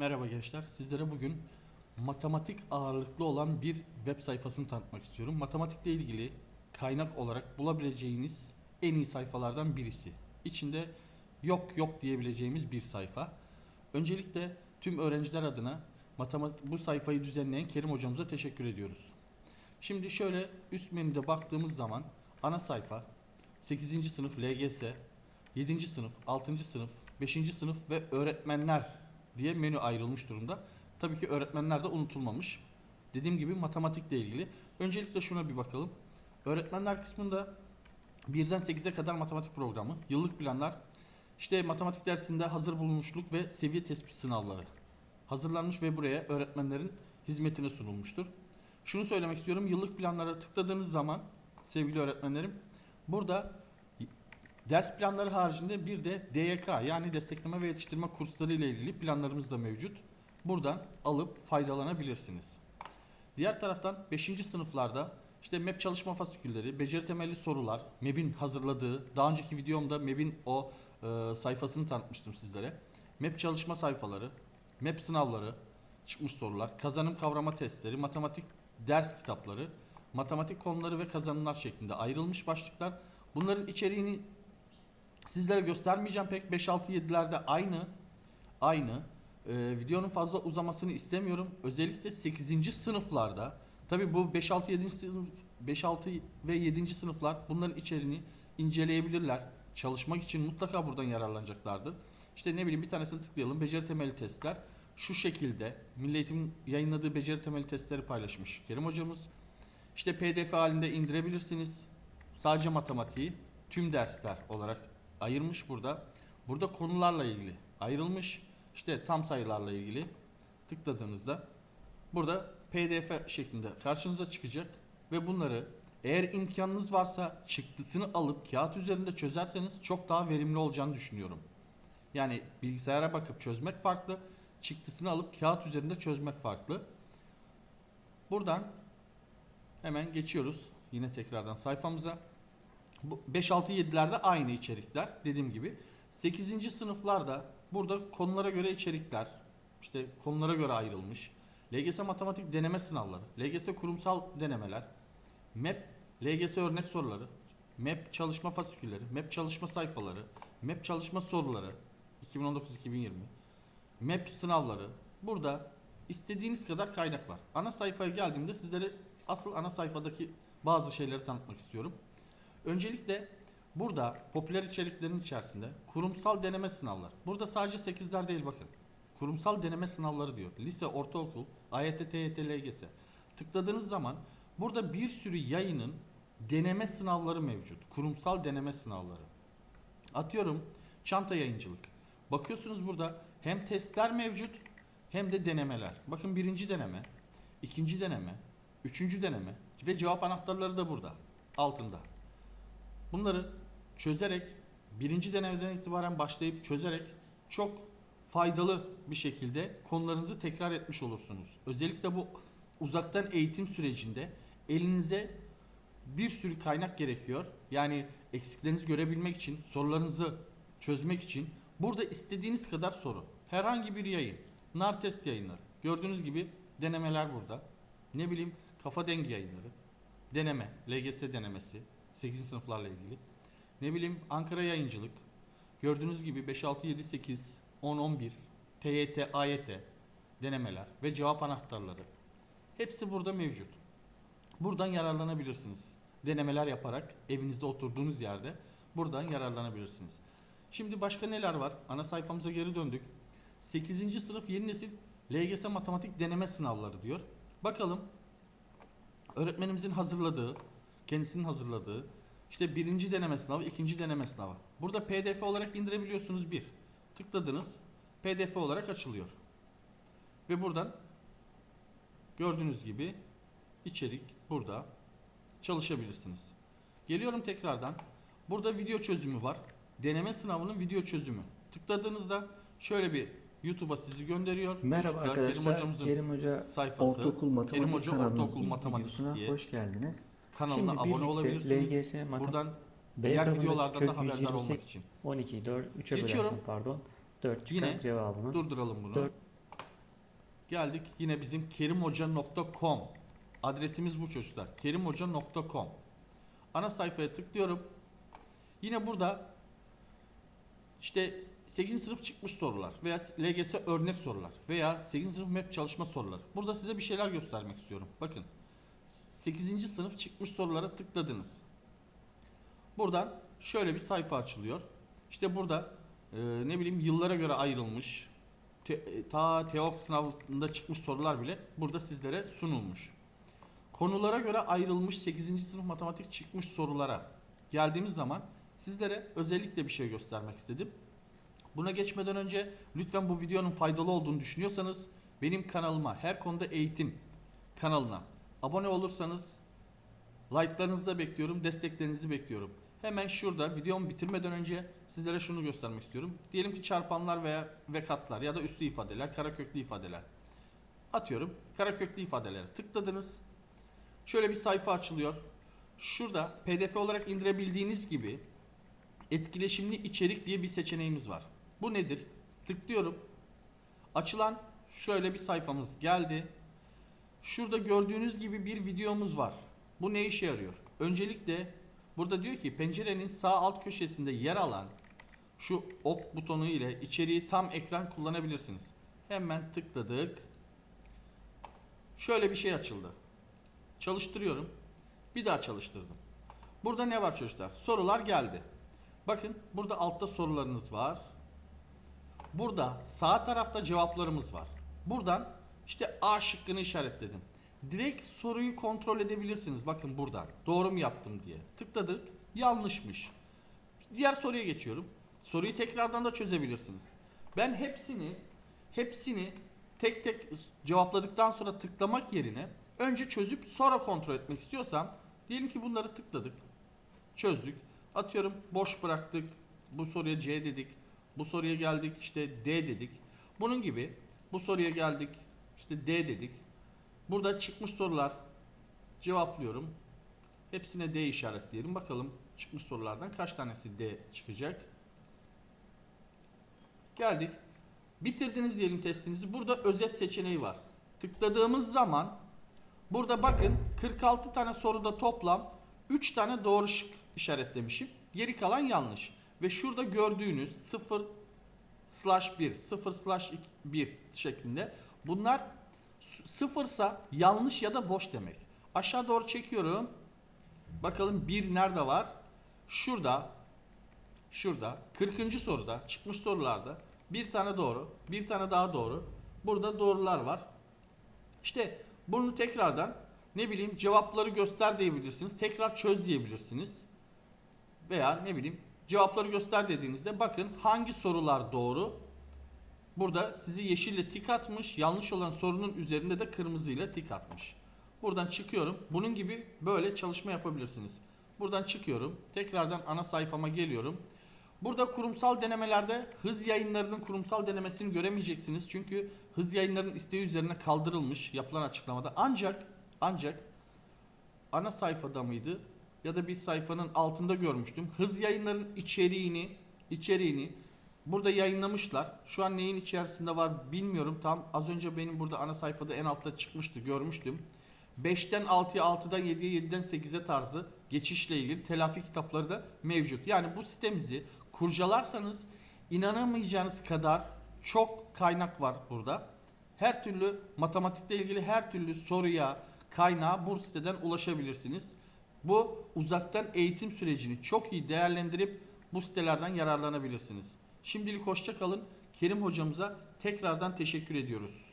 Merhaba gençler. Sizlere bugün matematik ağırlıklı olan bir web sayfasını tanıtmak istiyorum. Matematikle ilgili kaynak olarak bulabileceğiniz en iyi sayfalardan birisi. İçinde yok yok diyebileceğimiz bir sayfa. Öncelikle tüm öğrenciler adına matematik bu sayfayı düzenleyen Kerim hocamıza teşekkür ediyoruz. Şimdi şöyle üst menüde baktığımız zaman ana sayfa 8. sınıf LGS, 7. sınıf, 6. sınıf, 5. sınıf ve öğretmenler diye menü ayrılmış durumda. Tabii ki öğretmenler de unutulmamış. Dediğim gibi matematikle ilgili. Öncelikle şuna bir bakalım. Öğretmenler kısmında 1'den 8'e kadar matematik programı, yıllık planlar, işte matematik dersinde hazır bulunmuşluk ve seviye tespit sınavları hazırlanmış ve buraya öğretmenlerin hizmetine sunulmuştur. Şunu söylemek istiyorum. Yıllık planlara tıkladığınız zaman sevgili öğretmenlerim burada ders planları haricinde bir de DYK yani destekleme ve yetiştirme kursları ile ilgili planlarımız da mevcut. Buradan alıp faydalanabilirsiniz. Diğer taraftan 5. sınıflarda işte MEP çalışma fasikülleri, beceri temelli sorular, MEB'in hazırladığı, daha önceki videomda MEB'in o e, sayfasını tanıtmıştım sizlere. MEP çalışma sayfaları, MEP sınavları, çıkmış sorular, kazanım kavrama testleri, matematik ders kitapları, matematik konuları ve kazanımlar şeklinde ayrılmış başlıklar. Bunların içeriğini sizlere göstermeyeceğim pek 5-6-7'lerde aynı aynı Ee, videonun fazla uzamasını istemiyorum. Özellikle 8. sınıflarda tabi bu 5-6 7. sınıf 5-6 ve 7. sınıflar bunların içeriğini inceleyebilirler. Çalışmak için mutlaka buradan yararlanacaklardır. İşte ne bileyim bir tanesini tıklayalım. Beceri temeli testler. Şu şekilde Milli Eğitim'in yayınladığı beceri temeli testleri paylaşmış Kerim hocamız. İşte PDF halinde indirebilirsiniz. Sadece matematiği tüm dersler olarak ayırmış burada. Burada konularla ilgili ayrılmış. İşte tam sayılarla ilgili tıkladığınızda burada PDF şeklinde karşınıza çıkacak ve bunları eğer imkanınız varsa çıktısını alıp kağıt üzerinde çözerseniz çok daha verimli olacağını düşünüyorum. Yani bilgisayara bakıp çözmek farklı, çıktısını alıp kağıt üzerinde çözmek farklı. Buradan hemen geçiyoruz yine tekrardan sayfamıza. Bu 5-6-7'lerde aynı içerikler dediğim gibi. 8. sınıflarda burada konulara göre içerikler işte konulara göre ayrılmış. LGS matematik deneme sınavları, LGS kurumsal denemeler, MEP, LGS örnek soruları, MEP çalışma fasikülleri, MEP çalışma sayfaları, MEP çalışma soruları 2019-2020, MEP sınavları. Burada istediğiniz kadar kaynak var. Ana sayfaya geldiğimde sizlere asıl ana sayfadaki bazı şeyleri tanıtmak istiyorum. Öncelikle burada popüler içeriklerin içerisinde kurumsal deneme sınavlar. Burada sadece 8'ler değil bakın. Kurumsal deneme sınavları diyor. Lise, ortaokul, AYT, TYT, LGS. Tıkladığınız zaman burada bir sürü yayının deneme sınavları mevcut. Kurumsal deneme sınavları. Atıyorum çanta yayıncılık. Bakıyorsunuz burada hem testler mevcut hem de denemeler. Bakın birinci deneme, ikinci deneme, üçüncü deneme ve cevap anahtarları da burada altında. Bunları çözerek birinci denemeden itibaren başlayıp çözerek çok faydalı bir şekilde konularınızı tekrar etmiş olursunuz. Özellikle bu uzaktan eğitim sürecinde elinize bir sürü kaynak gerekiyor. Yani eksiklerinizi görebilmek için, sorularınızı çözmek için burada istediğiniz kadar soru. Herhangi bir yayın, nar test yayınları. Gördüğünüz gibi denemeler burada. Ne bileyim kafa dengi yayınları. Deneme, LGS denemesi, 8. sınıflarla ilgili. Ne bileyim Ankara yayıncılık. Gördüğünüz gibi 5, 6, 7, 8, 10, 11, TYT, AYT denemeler ve cevap anahtarları. Hepsi burada mevcut. Buradan yararlanabilirsiniz. Denemeler yaparak evinizde oturduğunuz yerde buradan yararlanabilirsiniz. Şimdi başka neler var? Ana sayfamıza geri döndük. 8. sınıf yeni nesil LGS matematik deneme sınavları diyor. Bakalım öğretmenimizin hazırladığı, kendisinin hazırladığı işte birinci deneme sınavı, ikinci deneme sınavı. Burada PDF olarak indirebiliyorsunuz bir. Tıkladınız, PDF olarak açılıyor. Ve buradan gördüğünüz gibi içerik burada çalışabilirsiniz. Geliyorum tekrardan. Burada video çözümü var. Deneme sınavının video çözümü. Tıkladığınızda şöyle bir YouTube'a sizi gönderiyor. Merhaba YouTube'da arkadaşlar. hocamızın Kerim Hoca sayfası. Ortaokul Matematik Kerim Hoca Ortaokul Matematik diye hoş geldiniz. Kanalına Şimdi abone olabilirsiniz. LGS Matem- Buradan B diğer grubundaki videolardan kök da haberdar 128 olmak için. 12 4 3'e Geçiyorum. pardon. 4 çıkar Yine cevabımız. Durduralım bunu. 4 Geldik yine bizim kerimhoca.com adresimiz bu çocuklar. kerimhoca.com Ana sayfaya tıklıyorum. Yine burada işte 8. sınıf çıkmış sorular veya LGS örnek sorular veya 8. sınıf MEP çalışma soruları. Burada size bir şeyler göstermek istiyorum. Bakın 8. sınıf çıkmış sorulara tıkladınız. Buradan şöyle bir sayfa açılıyor. İşte burada e, ne bileyim yıllara göre ayrılmış te, e, ta TEOK sınavında çıkmış sorular bile burada sizlere sunulmuş. Konulara göre ayrılmış 8. sınıf matematik çıkmış sorulara geldiğimiz zaman sizlere özellikle bir şey göstermek istedim. Buna geçmeden önce lütfen bu videonun faydalı olduğunu düşünüyorsanız benim kanalıma her konuda eğitim kanalına abone olursanız like'larınızı da bekliyorum, desteklerinizi bekliyorum. Hemen şurada videomu bitirmeden önce sizlere şunu göstermek istiyorum. Diyelim ki çarpanlar veya ve katlar ya da üslü ifadeler, karaköklü ifadeler. Atıyorum. Karaköklü ifadelere tıkladınız. Şöyle bir sayfa açılıyor. Şurada PDF olarak indirebildiğiniz gibi etkileşimli içerik diye bir seçeneğimiz var. Bu nedir? Tıklıyorum. Açılan şöyle bir sayfamız geldi. Şurada gördüğünüz gibi bir videomuz var. Bu ne işe yarıyor? Öncelikle burada diyor ki pencerenin sağ alt köşesinde yer alan şu ok butonu ile içeriği tam ekran kullanabilirsiniz. Hemen tıkladık. Şöyle bir şey açıldı. Çalıştırıyorum. Bir daha çalıştırdım. Burada ne var çocuklar? Sorular geldi. Bakın burada altta sorularınız var. Burada sağ tarafta cevaplarımız var. Buradan işte A şıkkını işaretledim. Direkt soruyu kontrol edebilirsiniz. Bakın buradan. Doğru mu yaptım diye. Tıkladık. Yanlışmış. Diğer soruya geçiyorum. Soruyu tekrardan da çözebilirsiniz. Ben hepsini hepsini tek tek cevapladıktan sonra tıklamak yerine önce çözüp sonra kontrol etmek istiyorsam diyelim ki bunları tıkladık. Çözdük. Atıyorum boş bıraktık. Bu soruya C dedik. Bu soruya geldik işte D dedik. Bunun gibi bu soruya geldik işte D dedik. Burada çıkmış sorular cevaplıyorum. Hepsine D işaretleyelim. Bakalım çıkmış sorulardan kaç tanesi D çıkacak. Geldik. Bitirdiniz diyelim testinizi. Burada özet seçeneği var. Tıkladığımız zaman burada bakın 46 tane soruda toplam 3 tane doğru şık işaretlemişim. Geri kalan yanlış. Ve şurada gördüğünüz 0 slash 1, 0 slash 1 şeklinde bunlar sıfırsa yanlış ya da boş demek. Aşağı doğru çekiyorum. Bakalım 1 nerede var? Şurada. Şurada. 40. soruda çıkmış sorularda bir tane doğru, bir tane daha doğru. Burada doğrular var. İşte bunu tekrardan ne bileyim cevapları göster diyebilirsiniz. Tekrar çöz diyebilirsiniz. Veya ne bileyim cevapları göster dediğinizde bakın hangi sorular doğru. Burada sizi yeşille tik atmış. Yanlış olan sorunun üzerinde de kırmızıyla tik atmış. Buradan çıkıyorum. Bunun gibi böyle çalışma yapabilirsiniz. Buradan çıkıyorum. Tekrardan ana sayfama geliyorum. Burada kurumsal denemelerde hız yayınlarının kurumsal denemesini göremeyeceksiniz. Çünkü hız yayınlarının isteği üzerine kaldırılmış yapılan açıklamada. Ancak ancak ana sayfada mıydı ya da bir sayfanın altında görmüştüm. Hız yayınların içeriğini içeriğini burada yayınlamışlar. Şu an neyin içerisinde var bilmiyorum. Tam az önce benim burada ana sayfada en altta çıkmıştı görmüştüm. 5'ten 6'ya 6'dan 7'ye 7'den 8'e tarzı geçişle ilgili telafi kitapları da mevcut. Yani bu sitemizi kurcalarsanız inanamayacağınız kadar çok kaynak var burada. Her türlü matematikle ilgili her türlü soruya, kaynağa bu siteden ulaşabilirsiniz. Bu uzaktan eğitim sürecini çok iyi değerlendirip bu sitelerden yararlanabilirsiniz. Şimdilik hoşça kalın. Kerim hocamıza tekrardan teşekkür ediyoruz.